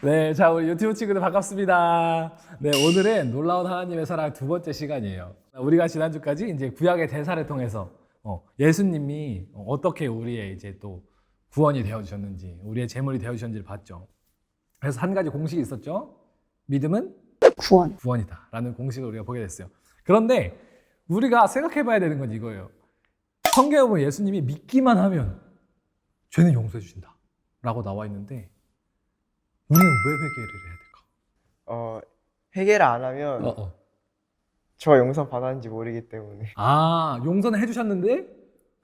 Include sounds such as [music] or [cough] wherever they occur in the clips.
네, 자 우리 유튜브 친구들 반갑습니다. 네, 오늘은 놀라운 하나님의 사랑 두 번째 시간이에요. 우리가 지난주까지 이제 구약의 대사를 통해서 어, 예수님이 어떻게 우리의 이제 또 구원이 되어 주셨는지, 우리의 제물이 되어 주셨는지를 봤죠. 그래서 한 가지 공식이 있었죠. 믿음은 구원. 구원이다라는 공식을 우리가 보게 됐어요. 그런데 우리가 생각해 봐야 되는 건 이거예요. 성경에 보면 예수님이 믿기만 하면 죄는 용서해 주신다라고 나와 있는데 우리는 왜 회개를 해야 될까? 어, 회개를 안 하면 어, 어. 저 용서 받았는지 모르기 때문에 아, 용서는 해주셨는데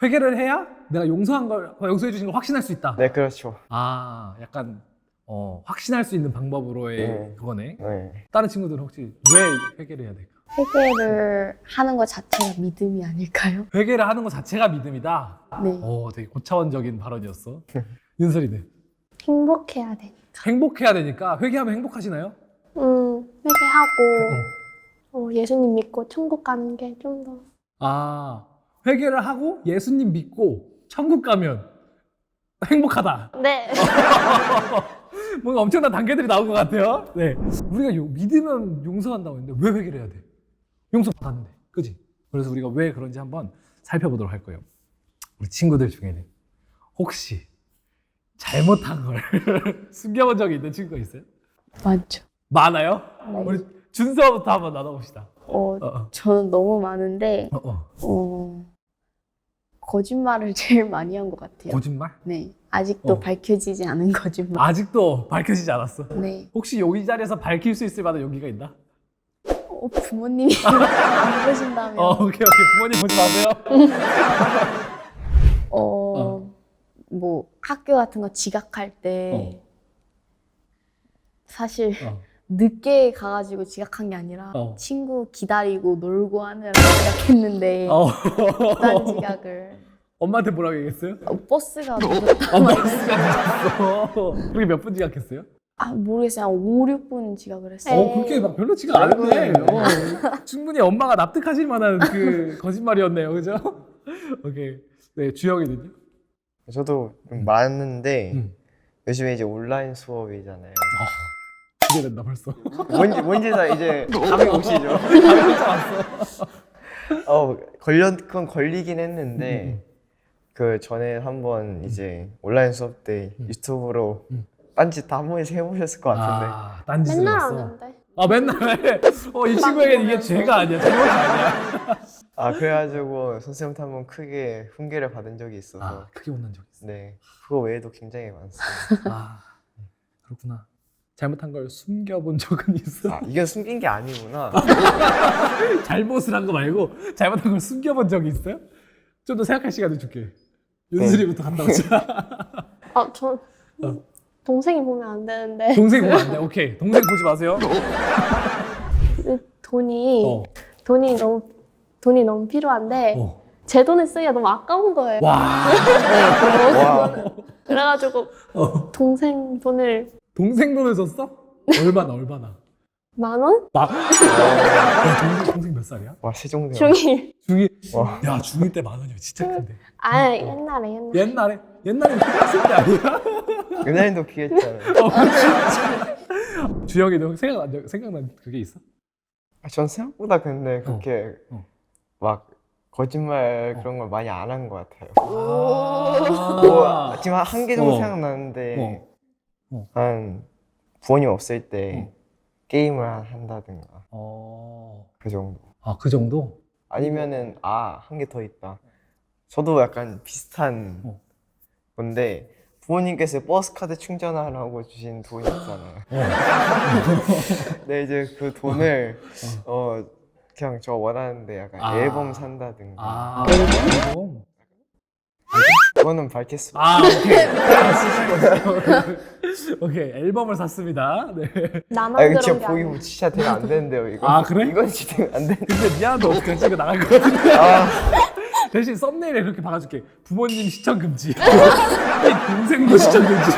회개를 해야 내가 용서한 걸 용서해 주신 걸 확신할 수 있다. 네 그렇죠 아, 약간 어, 확신할 수 있는 방법으로의 네. 그거네. 네 다른 친구들은 혹시 왜 회개를 해야 될까? 회개를 하는 것 자체가 믿음이 아닐까요? 회개를 하는 것 자체가 믿음이다. 네. 어, 되게 고차원적인 발언이었어. [laughs] 윤설이는 행복해야 돼. 행복해야 되니까 회개하면 행복하시나요? 음, 회개하고 어, 예수님 믿고 천국 가는 게 좀 더. 아, 회개를 하고 예수님 믿고 천국 가면 행복하다. 네. [laughs] 뭔가 엄청난 단계들이 나온 것 같아요. 네. 우리가 요- 믿으면 용서한다고 했는데 왜 회개를 해야 돼? 용서 받았는데. 그지? 그래서 우리가 왜 그런지 한번 살펴보도록 할 거예요. 우리 친구들 중에는 혹시 잘못한 걸 [laughs] 숨겨본 적이 있는 친구가 있어요? 맞죠. 많아요? 네. 우리 준서부터 한번 나눠봅시다. 어, 어, 어. 저는 너무 많은데, 어, 어. 어, 거짓말을 [laughs] 제일 많이 한 것 같아요. 거짓말? 네. 아직도 어. 밝혀지지 않은 거짓말. 아직도 밝혀지지 않았어. 네. 혹시 여기 자리에서 밝힐 수 있을 만한 용기가 있나? 어, 부모님이 안 보신다면, 어, 어, 오케이, 오케이. 부모님 보지 마세요. [laughs] 뭐, 학교 같은 거 지각할 때, 사실, 어. 늦게 가가지고 지각한 게 아니라, 어. 친구 기다리고 놀고 하느라 지각했는데, [laughs] 어. 그딴 지각을. 엄마한테 뭐라고 얘기했어요? 어, 버스가 늦었다. 어, 막 [laughs] 버스가 늦었어. [laughs] 그게 몇 분 지각했어요? 아 모르겠어요. 한 5, 6분 지각을 했어요. 어, 그렇게 막 별로 지각 안 했네. 어, 충분히 엄마가 납득하실 만한 그 거짓말이었네요. 그죠? 오케이. 네, 주영이는요? 저도 좀 많은데 음. 요즘에 이제 온라인 수업이잖아요 아, 기대된다, 벌써. 뭔지 뭔지 다 이제 [laughs] 감이 오시죠. [laughs] 어 걸렸 그건 걸리긴 음, 했는데 그 전에 한번 이제 온라인 수업 때 음. 유튜브로 음. 딴짓 다 한 번씩 해보셨을 것 같은데 아, 딴짓을 맨날 했어. 하는데. 아, 맨날 해. 어, 이 친구에게는 이게 죄가 아니야. 잘못이 아니야. 아 그래가지고 선생님한테 한번 크게 훈계를 받은 적이 있어서 아, 크게 혼난 적 있어. 네 그거 외에도 굉장히 많습니다 [laughs] 아, 그렇구나. 잘못한 걸 숨겨본 적은 있어. 아 이건 숨긴 게 아니구나 [laughs] 잘못을 한 거 말고 잘못한 걸 숨겨본 적이 있어요? 좀 더 생각할 시간을 줄게. 윤슬이부터 간다고 자. 아, 저 어. 동생이 보면 안 되는데 동생 보면 안 돼. 오케이. 동생 보지 마세요. 돈이 어. 돈이 너무 돈이 너무 필요한데 어. 제 돈을 쓰기가 너무 아까운 거예요. 와. [laughs] 와 그래가지고 어. 동생 돈을 동생 돈을 썼어? 얼마나 얼마나? 만 원? 막. 야, 동생, 동생 몇 살이야? 와 세종대왕 중일. 중이. 와. 야 중이 때 만 원이면 진짜 큰데. 아 옛날에 옛날에. 옛날에 옛날에 초등학생 때 아니야? 은하인도 귀했잖아요 [laughs] 어, 그치. 주영이도 생각 생각난 그게 있어? 아, 전 생각보다 근데 그렇게 어. 막 거짓말 어. 그런 걸 많이 안 한 것 같아요. 아. 뭐, 지금 한 개 정도 어. 생각나는데 어. 어. 한 부모님 없을 때 게임을 한- 한다든가 어. 그 정도. 아, 그 정도? 아니면은 아 한 개 더 있다. 저도 약간 비슷한 어. 건데 부모님께서 버스 카드 충전하라고 주신 돈이 있잖아요. 어. [laughs] 네 이제 그 돈을 어 그냥 저 원하는데 약간 아. 앨범 산다든가 아, 앨범? 그거는 밝혔습니다. 아, 오케이. [laughs] 오케이, 앨범을 샀습니다. 네. 나만 아 이거 그런 진짜 아니야. 뭐 진짜 되면 안 되는데요 이거. 아, 그래? 이건 진짜 되면 안 되는데. 근데 미안한데 어떡하지? 이거 나갈 것 같은데. 아 [laughs] 대신 썸네일에 그렇게 박아줄게. 부모님 시청 금지. [laughs] 동생도 시청 금지.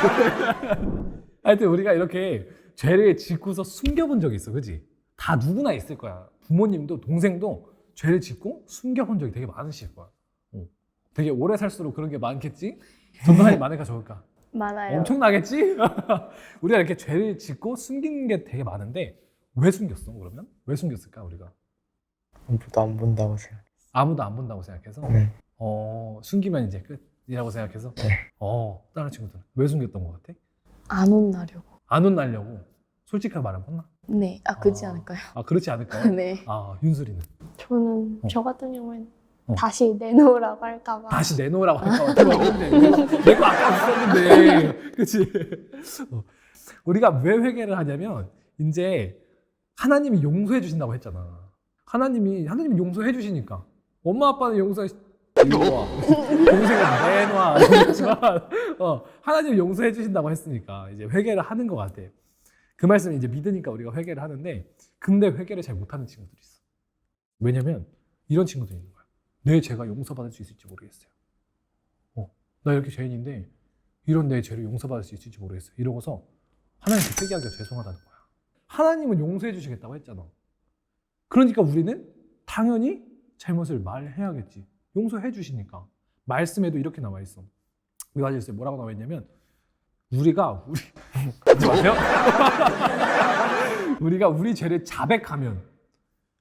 하여튼 우리가 이렇게 죄를 짓고서 숨겨본 적이 있어, 그지? 다 누구나 있을 거야. 부모님도 동생도 죄를 짓고 숨겨본 적이 되게 많으실 거야. 어. 되게 오래 살수록 그런 게 많겠지? 전도사님 많을까 적을까? 많아요. 엄청나겠지? [laughs] 우리가 이렇게 죄를 짓고 숨기는 게 되게 많은데 왜 숨겼어 그러면? 왜 숨겼을까 우리가? 아무도 안 본다고 생각. 아무도 안 본다고 생각해서 네. 어 숨기면 이제 끝이라고 생각해서 네. 어 다른 친구들은 왜 숨겼던 것 같아? 안 혼나려고. 안 혼나려고 솔직하게 말하면 혼나? 네. 아 그렇지 아. 않을까요? 아 그렇지 않을까요? [laughs] 네. 아 윤수리는 저는 어. 저 같은 경우에는 어. 다시 내놓으라고 할까봐. 다시 내놓으라고 할까 들었는데 내거 아까 있었는데 [laughs] 그치 어. 우리가 왜 회개를 하냐면 이제 하나님이 용서해 주신다고 했잖아 하나님이 하나님이 용서해 주시니까 엄마 아빠는 용서해 이리와 [laughs] 동생은 내놔 어, 하나님이 용서해 주신다고 했으니까 이제 회개를 하는 것 같아 그 말씀을 이제 믿으니까 우리가 회개를 하는데 근데 회개를 잘 못하는 친구들이 있어 왜냐면 이런 친구들이 있는 거야 내 죄가 용서받을 수 있을지 모르겠어요. 어, 나 이렇게 죄인인데 이런 내 죄를 용서받을 수 있을지 모르겠어요. 이러고서 하나님께 회개하기가 죄송하다는 거야. 하나님은 용서해 주시겠다고 했잖아. 그러니까 우리는 당연히 잘못을 말해야겠지. 용서해 주시니까. 말씀에도 이렇게 나와 있어. 이거 아시겠어요? 뭐라고 나와 있냐면 우리가 우리 [laughs] 하지 마세요. [laughs] 우리가 우리 죄를 자백하면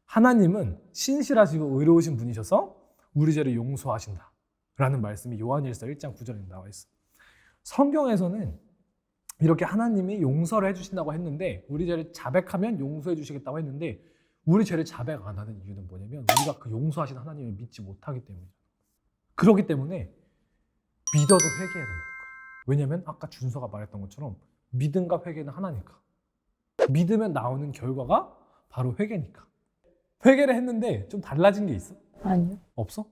하나님은 신실하시고 의로우신 분이셔서 우리 죄를 용서하신다. 라는 말씀이 요한일서 1장 9절에 나와 있어. 성경에서는 이렇게 하나님이 용서를 해주신다고 했는데 우리 죄를 자백하면 용서해 주시겠다고 했는데 우리 죄를 자백 안 하는 이유는 뭐냐면 우리가 그 용서하신 하나님을 믿지 못하기 때문이죠. 그렇기 때문에 믿어도 회개해야 거예요. 왜냐면 아까 준서가 말했던 것처럼 믿음과 회개는 하나니까. 믿으면 나오는 결과가 바로 회개니까. 회개를 했는데 좀 달라진 게 있어? 아니요. 없어?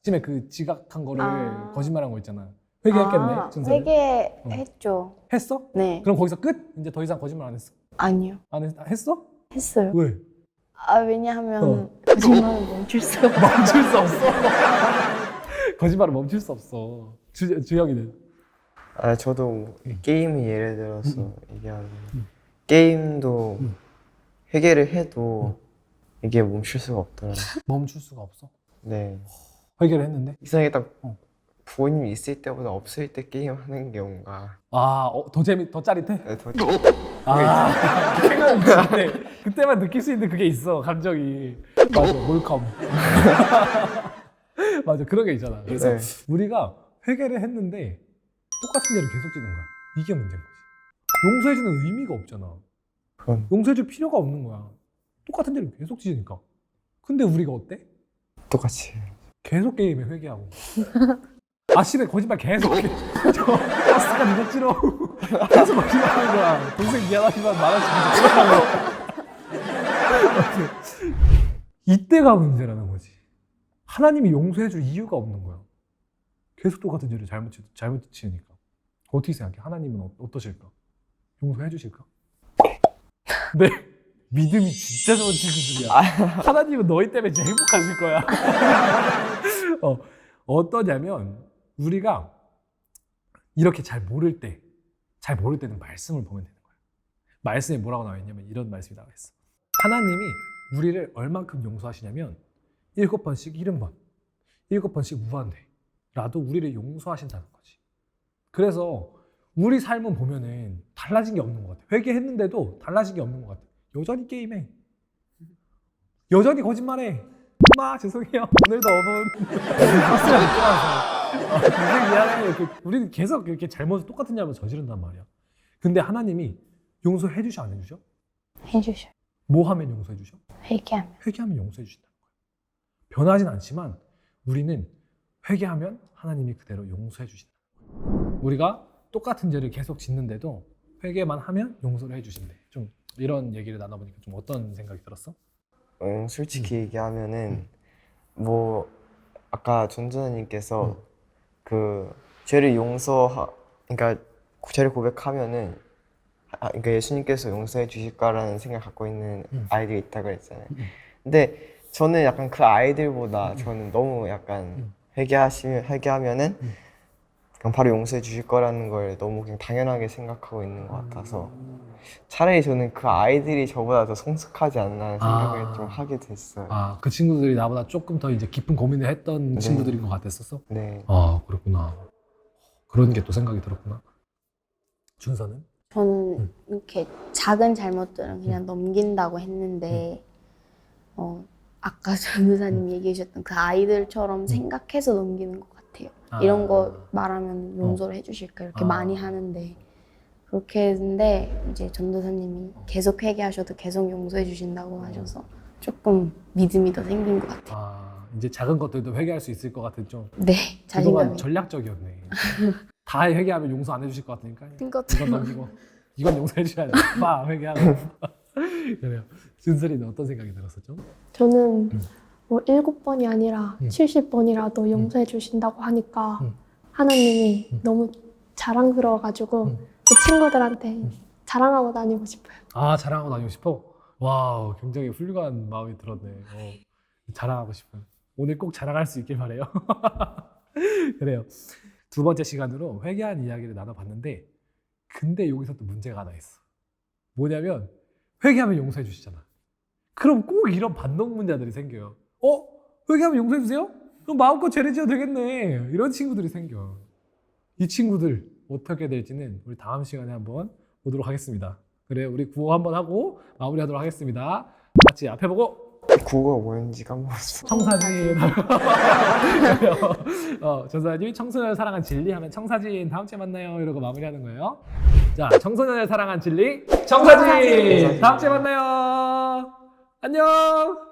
아침에 그 지각한 거를 아. 거짓말한 거 있잖아. 회개했겠네. 아, 준서는. 회개했죠. 했어? 네. 그럼 거기서 끝? 이제 더 이상 거짓말 안 했어? 아니요. 안 했, 했어? 했어요. 왜? 아 왜냐하면 어. 거짓말은 멈출 수가 없어요. [laughs] 멈출 수 없어. 거짓말을 멈출 수 없어. 주, 주영이는. 아 저도 음. 게임을 예를 들어서 얘기하면 음. 게임도 음. 회개를 해도 이게 멈출 수가 없더라고요. [laughs] 멈출 수가 없어. 네. 회개를 했는데. 이상하게 딱 어. 부모님이 있을 때보다 없을 때 게임하는 경우가 아, 어, 더 재미, 더 짜릿해? 네, 더 아, [laughs] 그때, 그때만 느낄 수 있는 그게 있어, 감정이. 맞아, 몰컴. [laughs] 맞아, 그런 게 있잖아. 그래서 네. 우리가 회개를 했는데 똑같은 죄를 계속 짓는 거야. 이게 문제인 거지. 용서해주는 의미가 없잖아. 그건 용서해줄 필요가 없는 거야. 똑같은 죄를 계속 지으니까. 근데 우리가 어때? 똑같이 계속 게임에 회개하고. [laughs] 아침에 거짓말 계속 해. [laughs] 저 버스가 늦었지로 [laughs] 계속 거짓말하는 거야. 동생 미안하지만 말하지 못하고. 이때가 문제라는 거지. 하나님이 용서해줄 이유가 없는 거야. 계속 똑같은 죄를 잘못, 지- 잘못 지으니까. 어떻게 생각해? 하나님은 어, 어떠실까? 용서해 주실까? [laughs] 네. 믿음이 진짜 좋은 친구들이야. 하나님은 너희 때문에 제일 행복하실 거야. [laughs] 어, 어떠냐면 우리가 이렇게 잘 모를 때, 잘 모를 때는 말씀을 보면 되는 거야. 말씀에 뭐라고 나와 있냐면 이런 말씀이 나와 있어. 하나님이 우리를 얼만큼 용서하시냐면 일곱 번씩 일흔 번, 일곱 번씩 무한대라도 우리를 용서하신다는 거지. 그래서 우리 삶은 보면은 달라진 게 없는 것 같아. 회개했는데도 달라진 게 없는 것 같아. 여전히 게임해. 여전히 거짓말해. 엄마 죄송해요. 오늘도 5분 버스가 늦게 와서. 어, 동생 미안해. 이렇게 우리는 계속 이렇게 잘못을 똑같은 잘못 저지른단 말이야. 근데 하나님이 용서해 주셔 안 해주셔? 해주셔요. 뭐 하면 용서해 주셔? 회개하면. 회개하면 용서해 주신다는 거예요. 변하진 않지만 우리는 회개하면 하나님이 그대로 용서해 거예요. 우리가 똑같은 죄를 계속 짓는데도 회개만 하면 용서를 해 주신대. 좀 이런 얘기를 나눠보니까 좀 어떤 생각이 들었어? 음, 솔직히 얘기하면은 뭐 아까 전전님께서 그 죄를 용서하 그러니까 죄를 고백하면은 아, 그러니까 예수님께서 용서해 주실까라는 생각 갖고 있는 음. 아이들이 있다고 했잖아요. 음. 근데 저는 약간 그 아이들보다 저는 너무 약간 음. 회개하시면 회개하면은 음. 그냥 바로 용서해 주실 거라는 걸 너무 그냥 당연하게 생각하고 있는 것 같아서 차라리 저는 그 아이들이 저보다 더 성숙하지 않나 생각을 아. 좀 하게 됐어요. 아, 그 친구들이 나보다 조금 더 이제 깊은 고민을 했던 네. 친구들인 것 같았었어? 네. 아, 그렇구나. 그런 게 또 생각이 들었구나. 준서는? 저는 음. 이렇게 작은 잘못들은 그냥 넘긴다고 했는데 어 아까 [laughs] 전도사님이 얘기해 주셨던 그 아이들처럼 생각해서 넘기는 것 같아요. 아. 이런 거 말하면 용서를 해주실까 이렇게 아. 많이 하는데 그렇게 했는데 이제 전도사님이 계속 회개하셔도 계속 용서해 주신다고 하셔서 조금 믿음이 더 생긴 것 같아요. 아 이제 작은 것들도 회개할 수 있을 것 같은 좀 네, 그동안 자신감이. 전략적이었네. [laughs] 다 회개하면 용서 안 해주실 것 같으니까 이건 넘기고 이건 용서해 주셔야 돼. 빠 회개하고. [laughs] 그래요. 준설이는 어떤 생각이 들었었죠? 저는 음. 뭐 일곱 번이 아니라 음. 70번이라도 용서해 주신다고 하니까 음. 하나님이 음. 너무 자랑스러워가지고 음. 그 친구들한테 자랑하고 다니고 싶어요. 아 자랑하고 다니고 싶어? 와 굉장히 훌륭한 마음이 들었네. 어, 자랑하고 싶어요. 오늘 꼭 자랑할 수 있길 바래요. [laughs] 그래요. 두 번째 시간으로 회개한 이야기를 나눠봤는데 근데 여기서 또 문제가 하나 있어. 뭐냐면 회개하면 용서해 주시잖아. 그럼 꼭 이런 반동문자들이 생겨요. 어? 회개하면 용서해 주세요? 그럼 마음껏 죄를 지어도 되겠네. 이런 친구들이 생겨. 이 친구들 어떻게 될지는 우리 다음 시간에 한번 보도록 하겠습니다. 그래, 우리 구호 한번 하고 마무리하도록 하겠습니다. 같이 앞에 보고 국어가 뭐였는지 까먹었어. 청사진. [laughs] 어, 전사님이 청소년을 사랑한 진리 하면 청사진 다음 주에 만나요 이러고 마무리하는 거예요. 자, 청소년을 사랑한 진리 청사진 다음 주에 만나요. 안녕.